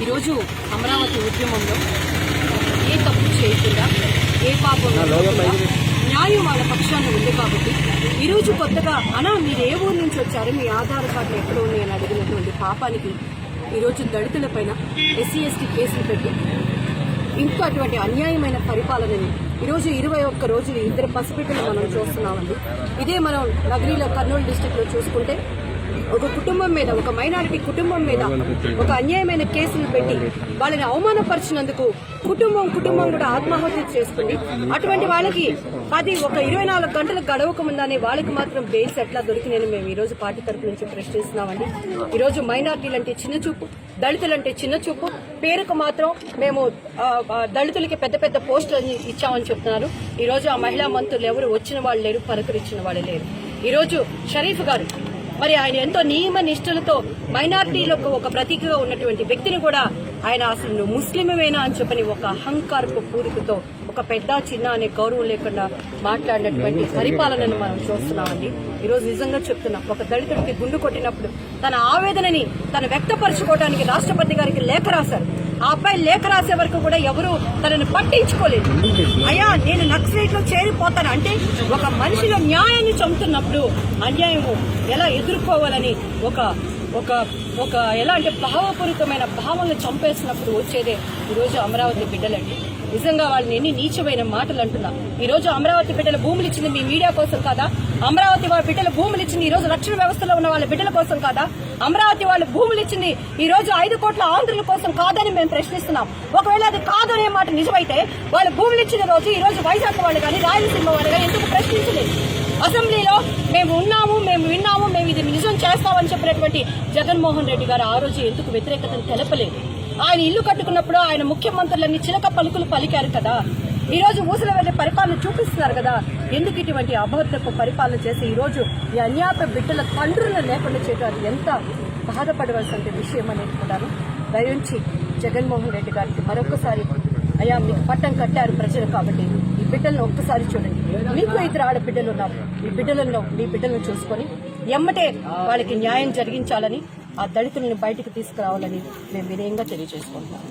ఈరోజు అమరావతి ఉద్యమంలో ఏ తప్పు చేయకుండా ఏ పాపం న్యాయం వాళ్ళ పక్షాన ఉంది కాబట్టి ఈరోజు కొత్తగా అనా మీరు ఏ ఊరు నుంచి వచ్చారు మీ ఆధార్ కార్డు ఎక్కడ ఉంది అని అడిగినటువంటి పాపానికి ఈరోజు దళితుల పైన ఎస్సీ ఎస్టీ కేసులు పెట్టి ఇంకా అటువంటి అన్యాయమైన పరిపాలనని ఈరోజు ఇరవై ఒక్క రోజులు ఇద్దరు పసిబిడ్డలు మనం చూస్తున్నామండి. ఇదే మనం నగరీలో కర్నూలు డిస్టిక్లో చూసుకుంటే ఒక కుటుంబం మీద ఒక మైనారిటీ కుటుంబం మీద ఒక అన్యాయమైన కేసులు పెట్టి వాళ్ళని అవమానపరిచినందుకు కుటుంబం కుటుంబం కూడా ఆత్మహత్య చేసుకుంది. అటువంటి వాళ్ళకి అది ఒక ఇరవై నాలుగు గంటలు గడవక ముందని వాళ్ళకి మాత్రం బెయిల్స్ ఎట్లా దొరికినని మేము ఈరోజు పార్టీ తరపు నుంచి ప్రశ్నిస్తున్నామండి. ఈరోజు రోజు చిన్న చూపు దళితులంటే చిన్న చూపు. పేరుకు మాత్రం మేము దళితులకి పెద్ద పెద్ద పోస్టులు ఇచ్చామని చెప్తున్నారు. ఈరోజు ఆ మహిళా మంత్రులు ఎవరు? వచ్చిన వాళ్ళు లేరు పలకరించిన వాళ్ళు లేరు. ఈరోజు షరీఫ్ గారు మరి ఆయన ఎంతో నియమ నిష్ఠలతో మైనార్టీలకు ఒక ప్రతీకగా ఉన్నటువంటి వ్యక్తిని కూడా ఆయన అసలు ముస్లిమేనా అని చెప్పని ఒక అహంకారపు పూరికతో ఒక పెద్ద చిన్న అనే గౌరవం లేకుండా మాట్లాడినటువంటి పరిపాలనను మనం చూస్తున్నామండి. ఈరోజు నిజంగా చెప్తున్నాం ఒక దళితుడికి గుండు కొట్టినప్పుడు తన ఆవేదనని తను వ్యక్తపరచుకోవడానికి రాష్ట్రపతి గారికి లేఖ రాశారు. ఆ అబ్బాయి లేఖ రాసే వరకు కూడా ఎవరు తనని పట్టించుకోలేదు. అయ్యా నేను నక్సలైట్లో చేరిపోతాను. అంటే ఒక మనిషిలో న్యాయాన్ని చంపుతున్నప్పుడు అన్యాయము ఎలా ఎదుర్కోవాలని ఒక ఒక ఒక ఎలా అంటే భావపూరితమైన భావాలను చంపేసినప్పుడు వచ్చేదే ఈరోజు అమరావతి బిడ్డలండి. నిజంగా వాళ్ళని ఎన్ని నీచమైన మాటలు అంటున్నా. ఈరోజు అమరావతి బిడ్డల భూములు ఇచ్చింది మీ మీడియా కోసం కాదా? అమరావతి వాళ్ళ బిడ్డల భూములు ఇచ్చింది ఈరోజు రక్షణ వ్యవస్థలో ఉన్న వాళ్ళ బిడ్డల కోసం కాదా? అమరావతి వాళ్ళ భూములు ఇచ్చింది ఈ రోజు ఐదు కోట్ల ఆంధ్రుల కోసం కాదని మేము ప్రశ్నిస్తున్నాం. ఒకవేళ అది కాదనే మాట నిజమైతే వాళ్ళు భూములు ఇచ్చిన రోజు ఈ రోజు వైజాగ్ వాళ్ళు కానీ రాయలసీమ వాళ్ళు కానీ ఎందుకు ప్రశ్నించలేదు? అసెంబ్లీలో మేము అని చెప్పినటువంటి జగన్మోహన్ రెడ్డి గారు ఆ రోజు ఎందుకు వ్యతిరేకతను తెలపలేదు? ఆయన ఇల్లు కట్టుకున్నప్పుడు ఆయన ముఖ్యమంత్రులన్నీ చిలక పలుకులు పలికారు కదా. ఈ రోజు ఊసల వెళ్ళే పరిపాలన చూపిస్తున్నారు కదా. ఎందుకు ఇటువంటి అభద్రపు పరిపాలన చేసి ఈ రోజు ఈ అన్యాప బిడ్డల తండ్రులను లేకుండా చేయడం ఎంత బాధపడవలసిన విషయం అనేది కూడాను దయించి జగన్మోహన్ రెడ్డి గారికి మరొకసారి అయ్యా మీకు పట్టం కట్టారు ప్రజలు కాబట్టి. ఈ బిడ్డలను ఒక్కసారి చూడండి. మీకు ఇద్దరు ఆడబిడ్డలు ఉన్నారు. ఈ బిడ్డలలో మీ బిడ్డలను చూసుకొని ఎమ్మటే వాళ్ళకి న్యాయం జరిగించాలని ఆ దళితులను బయటకు తీసుకురావాలని మేము వినయంగా తెలియజేసుకుంటున్నాం.